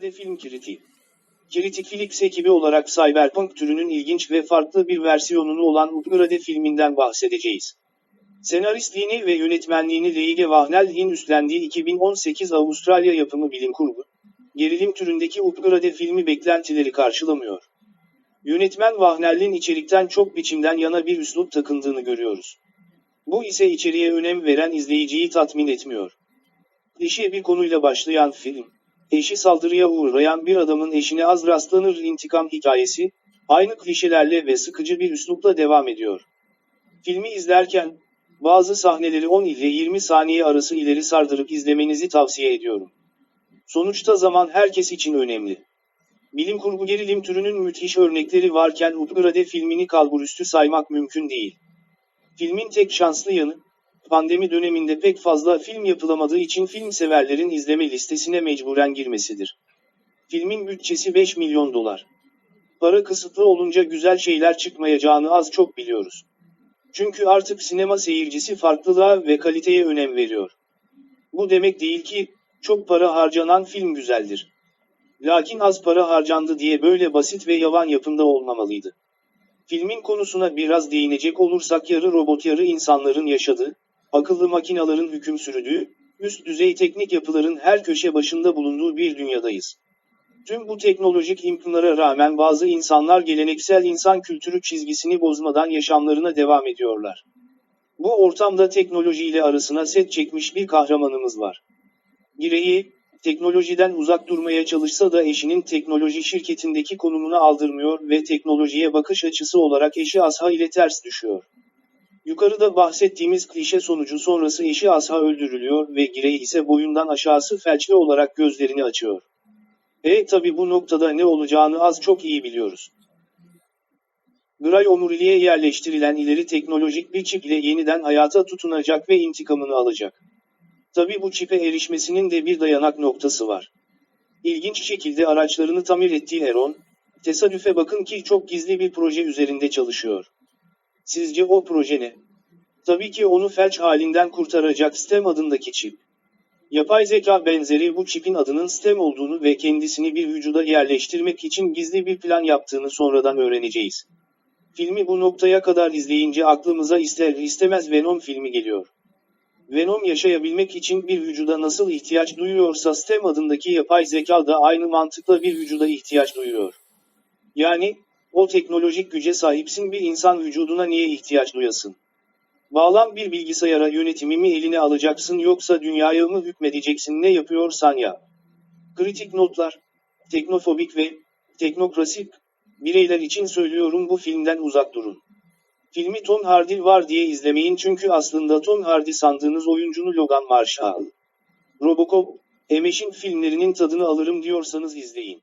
film kritiği. Kritik Philips ekibi olarak Cyberpunk türünün ilginç ve farklı bir versiyonunu olan Upgrade filminden bahsedeceğiz. Senaristliğini ve yönetmenliğini Leige Wahnell'in üstlendiği 2018 Avustralya yapımı bilim kurgu, gerilim türündeki Upgrade filmi beklentileri karşılamıyor. Yönetmen Wahnell'in içerikten çok biçimden yana bir üslup takındığını görüyoruz. Bu ise içeriğe önem veren izleyiciyi tatmin etmiyor. Klişe bir konuyla başlayan film, eşi saldırıya uğrayan bir adamın eşine az rastlanır intikam hikayesi, aynı klişelerle ve sıkıcı bir üslupla devam ediyor. Filmi izlerken, bazı sahneleri 10 ile 20 saniye arası ileri sardırıp izlemenizi tavsiye ediyorum. Sonuçta zaman herkes için önemli. Bilim kurgu gerilim türünün müthiş örnekleri varken Upgrade filmini kalburüstü saymak mümkün değil. Filmin tek şanslı yanı, pandemi döneminde pek fazla film yapılamadığı için film severlerin izleme listesine mecburen girmesidir. Filmin bütçesi 5 milyon dolar. Para kısıtlı olunca güzel şeyler çıkmayacağını az çok biliyoruz. Çünkü artık sinema seyircisi farklılığa ve kaliteye önem veriyor. Bu demek değil ki, çok para harcanan film güzeldir. Lakin az para harcandı diye böyle basit ve yavan yapımda olmamalıydı. Filmin konusuna biraz değinecek olursak yarı robot yarı insanların yaşadığı, akıllı makinaların hüküm sürdüğü, üst düzey teknik yapıların her köşe başında bulunduğu bir dünyadayız. Tüm bu teknolojik imkanlara rağmen bazı insanlar geleneksel insan kültürü çizgisini bozmadan yaşamlarına devam ediyorlar. Bu ortamda teknolojiyle arasına set çekmiş bir kahramanımız var. Gireyi, teknolojiden uzak durmaya çalışsa da eşinin teknoloji şirketindeki konumunu aldırmıyor ve teknolojiye bakış açısı olarak eşi Asha ile ters düşüyor. Yukarıda bahsettiğimiz klişe sonucu sonrası eşi Asha öldürülüyor ve Girey ise boyundan aşağısı felçli olarak gözlerini açıyor. E tabi bu noktada ne olacağını az çok iyi biliyoruz. Gray omuriliğe yerleştirilen ileri teknolojik bir çip ile yeniden hayata tutunacak ve intikamını alacak. Tabi bu çipe erişmesinin de bir dayanak noktası var. İlginç şekilde araçlarını tamir ettiği Heron, tesadüfe bakın ki çok gizli bir proje üzerinde çalışıyor. Sizce o proje ne? Tabii ki onu felç halinden kurtaracak STEM adındaki çip. Yapay zeka benzeri bu çipin adının STEM olduğunu ve kendisini bir vücuda yerleştirmek için gizli bir plan yaptığını sonradan öğreneceğiz. Filmi bu noktaya kadar izleyince aklımıza ister istemez Venom filmi geliyor. Venom yaşayabilmek için bir vücuda nasıl ihtiyaç duyuyorsa STEM adındaki yapay zeka da aynı mantıkla bir vücuda ihtiyaç duyuyor. Yani, o teknolojik güce sahipsin bir insan vücuduna niye ihtiyaç duyasın? Bağlan bir bilgisayara yönetimimi eline alacaksın yoksa dünyaya mı hükmedeceksin ne yapıyorsan ya. Kritik notlar. Teknofobik ve teknokrasik bireyler için söylüyorum bu filmden uzak durun. Filmi Tom Hardy var diye izlemeyin çünkü aslında Tom Hardy sandığınız oyuncunu Logan Marshall. Robocop, Emeş'in filmlerinin tadını alırım diyorsanız izleyin.